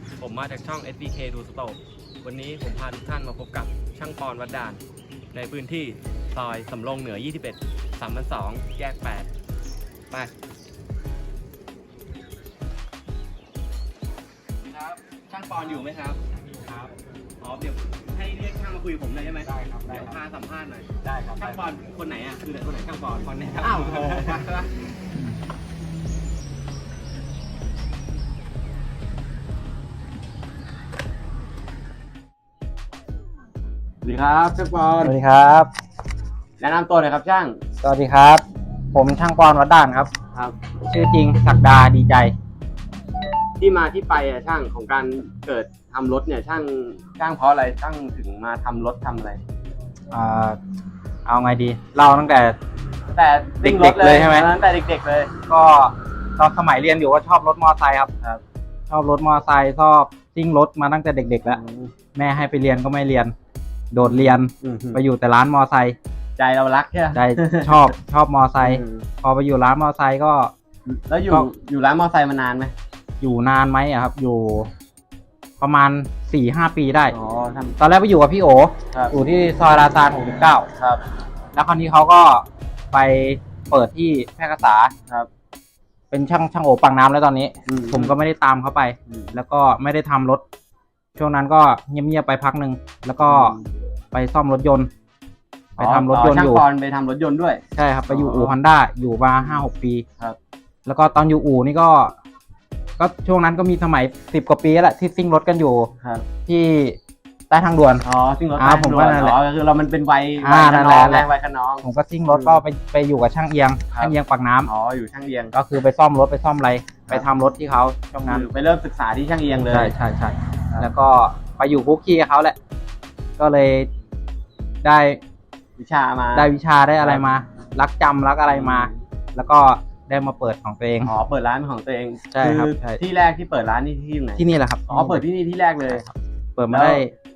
สวัสดีครับผมมาจากช่อง SBK ดูสโตกวันนี้ผมพาทุกท่านมาพบกับช่างปอนวัดด่าน ในพื้นที่ซอยสำโรงเหนือ 21 302แยก 8 ไปครับช่างปอนอยู่ไหมครับ ครับ อ๋อเดี๋ยวให้เรียกช่างมาคุยกับผมหน่อยได้ไหมได้ครับเดี๋ยวพาสัมภาษณ์หน่อยได้ครับช่างปอนคนไหนอะคือไหนคนไหนช่างปอนคนนี้ครับอ้าวโอ้โห สวัสดีครับช่างปอนสวัสดีครับ แนะนำตัวหน่อยครับช่างสวัสดีครับ ผมช่างปอนวัดด่านครับ ครับ ชื่อจริงศักดาดีใจ ที่มาที่ไปอะช่างของการเกิดทำรถเนี่ยช่างช่างเพราะอะไรช่างถึงมาทำรถทำอะไรอ่าเอาไงดีเราตั้งแต่แต่ซิ่งรถเด็กๆเลยใช่ไหม ตั้งแต่เด็ก ๆ เลยก็ตอนสมัยเรียนอยู่ก็ชอบรถมอไซค์ครับครับชอบรถมอไซค์ชอบซิ่งรถมาตั้งแต่เด็ก ๆ แล้ว แม่ให้ไปเรียนก็ไม่เรียน โดดเรียนอืมไปอยู่แต่ร้านมอไซค์ใจเรารักใช่ไหมใจชอบชอบมอไซค์อืมพอไปอยู่ร้านมอไซค์ก็ แล้วอยู่ก็ อยู่ร้านมอเตอร์ไซค์มานานไหมอยู่นานไหมอะครับ อยู่ ประมาณสี่ห้าปีได้ อ๋อทตอนแรกไปอยู่กับพี่โอำครับอยู่ที่ซอยราซาน69ครับ แล้วคราวนี้เขาก็ไปเปิดที่แพร่กษาครับ เป็นช่างช่างโอปังน้ำแล้วตอนนี้ อืผมก็ไม่ได้ตามเขาไป อืม แล้วก็ไม่ได้ทำรถ ช่วงนั้นก็เงียบๆไปพักหนึ่งแล้วก็ ไปซ่อมรถยนต์ ไปทำรถยนต์ช่าองยู่ปอนไปทำรถยนต์ด้วย ใช่ครับ ไปอยู่อ๋ออู่ฮอนด้าอยู่มาห้าหกปีครับ แล้วก็ตอนอยู่อู่นี่ก็ ก็ช่วงนั้นก็มีสมัยสิบกว่าปีแล้วแหละที่ซิ่งรถกันอยู่ครับ ที่ใต้ทางด่วน อ๋อซิ่งรถอ่าผมว่านั่นแหละอ๋อคือเรามันเป็นวัยอ่าวัยขนั่นนแหอละงแรงวัยขนอง ผมก็ซิ่งรถก็ไปไปอยู่กับช่างเอียงครับ ช่างเอียงปากน้ำอ๋ออยู่ช่างเอียงก็คือไปซ่อมรถไปซ่อมอะไรไปทำรถที่เขาช่วงนั้น คือไปเริ่มศึกษาที่ช่างเอียงเลย ใช่ใช่ใช่ครับ แล้วก็ไปอยู่คุกคีกับเขาแหละ ก็เลย ได้วิชามา ได้วิชาได้อะไรครับมา รักจำรักอะไรมา แล้วก็ได้มาเปิดของตัวเองอ๋อเปิดร้านเป็นของตัวเองใช่ครับอใช่ ที่แรกที่เปิดร้านนี่ที่ไหนที่นี่แหละครับอ๋อเปิดที่นี่ที่แรกเลย เปิดมาได้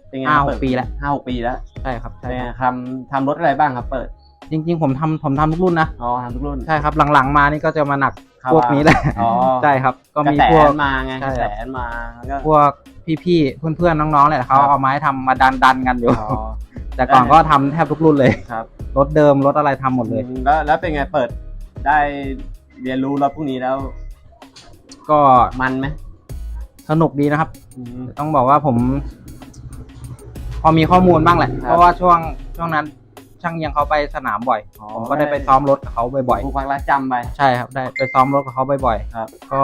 เป็นไงห้าหเปิกดปีแล้วห้าหกปีแล้วใช่ครับใช่เป็นไงครับทำทำรถอะไรบ้างครับ เปิด จริง ๆ ผมทำผมทำทุกรุ่นนะอ๋อทำทุกรุ่นใช่ครับหลังๆ มานี่ก็จะมาหนักครับพวกนี้แหละอ๋อใช่ครับ ก็กระมีแสพวกมาไงใช่กระครับแสมาแล้วก็พวกพี่ๆเพื่อนๆน้องๆแหละเขาครับเอาไม้ทำมาดันดันๆกันอยู่อ๋อ แต่ก่อนก็ทำแทบทุกรุ่นเลยครับ รถเดิมรถอะไรทำหมดเลยอืมแล้วแล้วเป็นไงเปิดได้เรียนรู้รถพวกนี้แล้ว ก็มันไหมสนุกดีนะครับอืมต้องบอกว่าผม พอมีข้อมูลบ้างแหละครับเพราะว่าช่วงช่วงนั้นช่างเอียังเขาไปสนามบ่อยอ๋อผมก็ได้ไปซ้อมรถกับเขาบ่อยผู้พักรักจำไปๆใช่ครับ ได้ไปซ้อมรถกับเขาบ่อยครับๆก็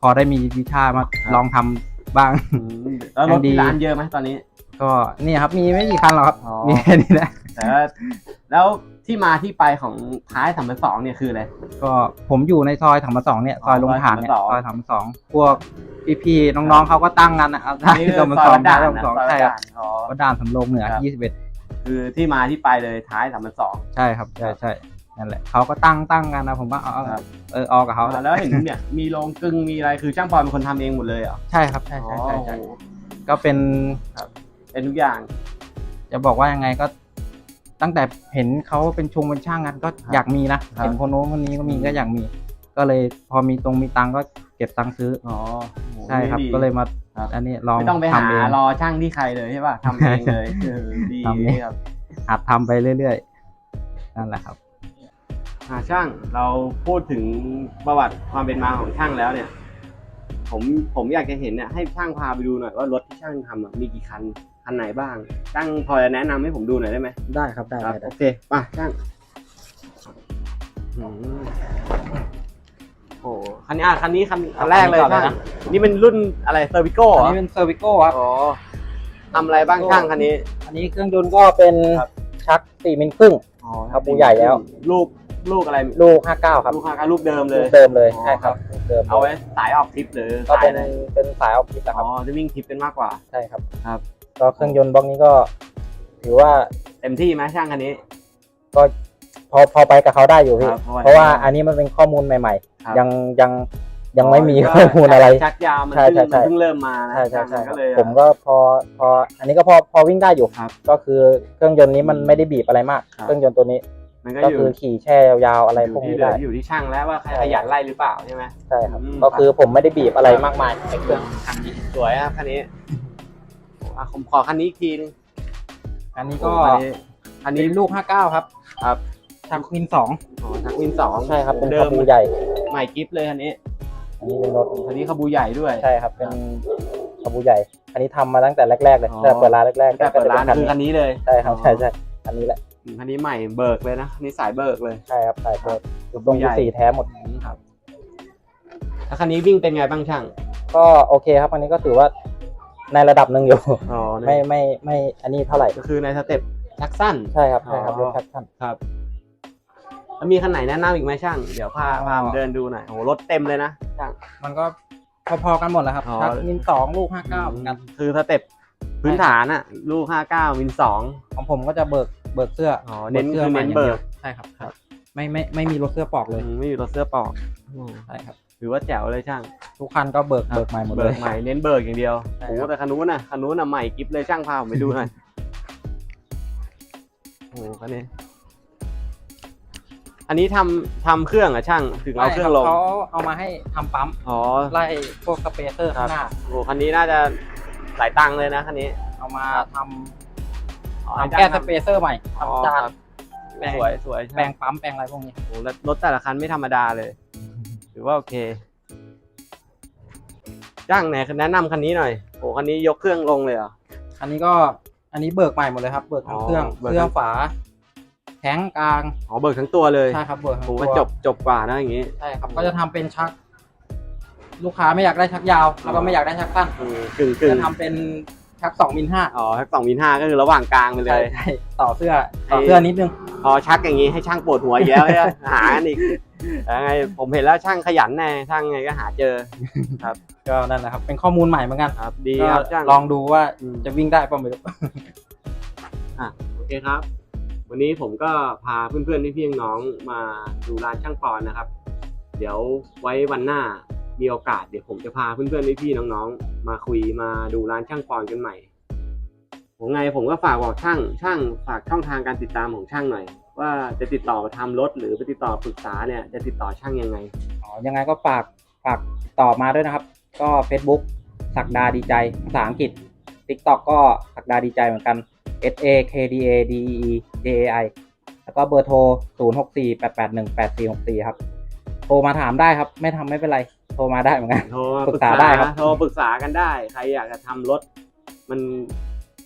พอได้มีวิชามาครับลองทำบ้างอืมแล้วรถยังดีที่ร้านเยอะไหมตอนนี้ ก็นี่ครับมีไม่กี่คันหรอกครับอ๋อ มีแค่นี้แหละแต่ว่าแล้วที่มาที่ไปของท้ายสามพันสองเนี่ยคืออะไร ก็ผมอยู่ในซอยธรรมสองเนี่ยอ๋อซอยลงฐานเนี่ยซซออยยธรรมสองพวกพี่ๆน้องๆเขาก็ตั้งกันนะครับนี่ที่คืธรอรมซสอยองวัดด่านธรรมนะสองซอยวัใช่ดครับด่านอ๋อ วัดด่านสำโรงเหนือครับ ยี่สิบเอ็ดคือที่มาที่ไปเลยท้ายสามพันสอง ใช่ครับใช่ใช่นั่นแหละเขาก็ตั้งตั้งกันนะผมก็เอาเอาครับ เออออกกับเขาแล้วเห็นเนี่ยมีโรงกึ่งมีอะไรคือช่างปอนเป็นคนทำเองหมดเลยเหรอใช่ครับใช่ใช่ใช่ใช่ อ๋อ ก็เป็น เป็นทุกอย่าง จะบอกว่ายังไงก็ ตั้งแต่เห็นเขาเป็นชงเป็นช่างกันก็ครับอยากมีนะครับ เห็นคนโน้นคนนี้ก็มีอืมก็อยากมี ก็เลยพอมีตรงมีตังค์ก็เก็บตังค์ซื้ออ๋อใช่ครับดี ก็เลยมาครับ อันนี้ลองไม่ต้องไปหาทำเอง รอช่างที่ใครเลยใช่ป่ะทำเองเลยเออดีทำเอง ครับหัดทำไปเรื่อยๆนั่นแหละครับ อ่าช่างเราพูดถึงประวัติความเป็นมาของช่างแล้วเนี่ย ผมผมอยากจะเห็นเนี่ยให้ช่างพาไปดูหน่อยว่ารถที่ช่างทำอะมีกี่คัน คันไหนบ้างช่างพอจะแนะนำให้ผมดูหน่อยได้ไหมได้ครับได้ครับได้โอเคมาช่างอืมโอ้คันนี้อะคันนี้คันคันแรกเลยก่อนเลยช่างนะ นี่เป็นรุ่นอะไรเซอร์วิโก้อันเหรอนี้เป็นเซอร์วิโก้ครับ อ๋อทำอะไรบ้างช่างคันนี้ อันนี้เครื่องยนต์ก็เป็นครับ ชักสี่มิลครึ่ง อ๋อครับปูใหญ่แล้ว ลูกลูกอะไรลูกห้าเก้าครับลูกค้าลูกเดิมเลยลูกเดิมเลยอ๋อ ใช่ครับลูกเดิมเอาไว้สายออกทริปหรือก็สายเป็นอะไรเป็นสายออฟฟิศนะคอ๋รัอบจะวิ่งทริปเป็นมากกว่า ใช่ครับ ครับ ก็เครื่องยนต์บล็อกนี้ก็ถือว่าเต็มที่ไหมช่างคันนี้ ก็พอพอไปกับเขาได้อยู่พี่ ครับเพราะว่าอันนี้มันเป็นข้อมูลใหม่ ครับ ๆ ยังยังยังไม่มีข้อมูลอะไร ชักยาวมันใช่เพิ่งใช่มันเพิ่งเริ่มมานะใช่ใช่ใช่มันครัก็บเลย ผมก็พอพออันนี้ก็พอพอวิ่งได้อยู่ครับก็คือเครื่องยนต์นี้มันไม่ได้บีบอะไรมาก ครับ เครื่องยนต์ตัวนี้มันก็ก็อยู่คือขี่แช่ยาวๆอะไรอพวยู่กที่นี้เหลืได้ออยู่ที่ช่างแล้วว่าใครขยันไล่หรือเปล่าใช่ไหม ใช่ครับ อืม ก็คือผมไม่ได้บีบอะไรมากมายในเครื่อง คันนี้สวยครับคันนี้ อะผมขอคันนี้อีกทีนึงอันนี้ก็โอ้คันนี้คันอันนี้นี้ลูก 59 ครับครับ ทางวินสองอ๋อทักวินสองใช่ครับเป็นเดิขมบูใหญ่ ใหม่กิฟเลยคันนี้อันนี้เป็นรถคันนี้ขบูใหญ่ด้วย ใช่ครับเป็นขบูใหญ่ อันนี้ทำมาตั้งแต่แรกๆเลยอ๋อ ตั้งแต่เปิดร้านแรกๆแต่เปิดร้านก็จะคือเป็คันนี้เลยใช่ครับใช่ใช่อันนี้แหละอืมคันนี้ใหม่เบิกเลยนะคันนี้สายเบิกเลย ใช่ครับสายเปิดขตบูรงใหญ่สีแท้หมดอืมครับแล้วคันนี้วิ่งเป็นไงบ้างช่าง ก็โอเคครับอันนี้ก็ถือว่า ในระดับหนึ่งอยู่ อ๋อไม่ไม่ไม่อันนี้เท่าไหร่ก็คือในสเต็ปทักสั้นใช่ครับใช่ครับอ๋รอถแท็กชั่นครับแล้วมีคันไหนแนะนำอีกไหมช่าง เดี๋ยวพาพาผมเดินดูหน่อยโอ้โหรถเต็มเลยนะช่าง มันก็พอๆกันหมดแหล้วครับอ๋อชักวินสองลูก59เหมือนกัน คือสเต็ปพื้นฐานอะลูกห้าเก้าวินสองของผมก็จะเบิกเบิกเสื้ออ๋อเน้นสื้อคือใหม่เน้นอย่างดียวเบิกใช่ครับครับ ไม่ไม่ไม่มีรถเสื้อปลอกเลยอืมไม่มีรถเสื้อปอก ใช่ครับ ถือว่าแจ๋วเลยช่างทุกคันก็เบิกเบิกใหม่หมดเลเบิยกใหม่เน้นเบิกอย่างเดียวใช่โอ้ครับโหแต่คันนู้นน่ะคันนู้นน่ะใหม่กิฟเลยช่างพาผมไปดูหน่อยโอ้โหคันนี้ อันนี้ทำทำเครื่องเหรอะช่าง ถึงเอาเครื่องลง เขาเอามาให้ทำปั๊มอ๋อ ไล่พวกสเปเซอร์ข้างหน้า โอ้โหคันนี้น่าจะหลายตังค์เลยนะคันนี้เอามาทอ๋อำทำแก้สเปเซอร์ใหม่อ๋อทำจาน ครับแปลง สวยสวยแปลงปั๊มแปลงอะไรพวกนี้ โอ้โหแล้วรถแต่ละคันไม่ธรรมดาเลย ถือว่าโอเคจ้างไหนแนะนำคันนี้หน่อยโอ้คันนี้ยกเครื่องลงเลยเหรอ อันนี้ก็อันนี้เบิกใหม่หมดเลยครับ เบิกทั้งอ๋อเครื่องเบิกเสื้อฝา แท้งกลางอ๋อเบิกทั้งตัวเลยใช่ครับเบิกทั้งโอ้ตัก็วจบจบกว่านะอย่างงี้ ใช่ครับก็จะทำเป็นชัก ลูกค้าไม่อยากได้ชักยาว แล้วก็ไม่อยากได้ชักสั้นอืมกึ่งกึ่งจะทำเป็นชักสองมิลห้าอ๋อสองมิลห้าก็คือระหว่างกลางไปเลใช่ย ใช่ต่อเสื้อต่อไอ้เสื้อนิดนึงพอชักอย่างงี้ให้ช่างปวดหัวอีกแล้วเนี่ยหากันอีก แต่ไงผมเห็นแล้วช่างขยันแน่ช่างไงก็หาเจอก็นั่นแหละครับ เป็นข้อมูลใหม่เหมือนกันครับ ดีก็ครับช่างลองดูว่าอืมจะวิ่งได้ป่ะไม่รู้โอเคครับ วันนี้ผมก็พาเพื่อนๆพี่ๆน้องๆมาดูร้านช่างปอนนะครับ เดี๋ยวไว้วันหน้ามีโอกาสเดี๋ยวผมจะพาเพื่อนๆพี่ๆน้องๆ มาคุยมาดูร้านช่างปอนกันใหม่ผมไงผมก็ฝากบอกช่างช่างฝากช่องทางการติดตามของช่างหน่อย ว่าจะติดต่อมาทำรถหรือไปติดต่อปรึกษาเนี่ยจะติดต่อช่างยังไง อ๋อยังไงก็ฝากฝากติดต่อมาด้วยนะครับ ก็ Facebook สักดาดีใจภาษาอังกฤษ TikTok ก็สักดาดีใจเหมือนกัน S A K D A D E J A I แล้วก็เบอร์โทร 0 6 4 8 8 1 8 4 6 4 ครับ โทรมาถามได้ครับ ไม่ทำไม่เป็นไร โทรมาได้เหมือนกัน โทรมาปรึกษาได้ครับ โทรปรึกษากันได้ ใครอยากจะทำรถ มัน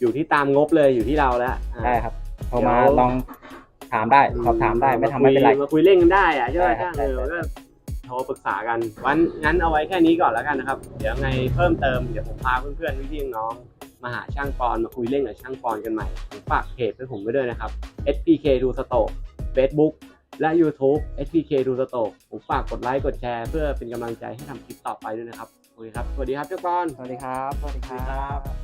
อยู่ที่ตามงบเลยอยู่ที่เราแล้วอ่าได้ครับ โทรมาเดี๋ยวลอง ถามได้สอบถามได้ไม่ทำไม่เป็นไร มาคุยเล่นกันได้อะใช่ไหมใช่ครับช่างเออก็โทรปรึกษากันวันงั้นเอาไว้แค่นี้ก่อนแล้วกันนะครับ เดี๋ยวไงเพิ่มเติมเดี๋ยวผมพาเพื่อนๆพี่ๆน้องๆมาหาช่างปอนมาคุยเล่นกับช่างปอนกันใหม่ผมฝากเพจให้ผมไว้ด้วยนะครับ SPK to Stock Facebook และ YouTube SPK to Stock ผมฝากกดไลค์กดแชร์เพื่อเป็นกำลังใจให้ทำคลิปต่อไปด้วยนะครับโอเคครับสวัสดีครับเจ้าปอน สวัสดีครับ สวัสดีครับ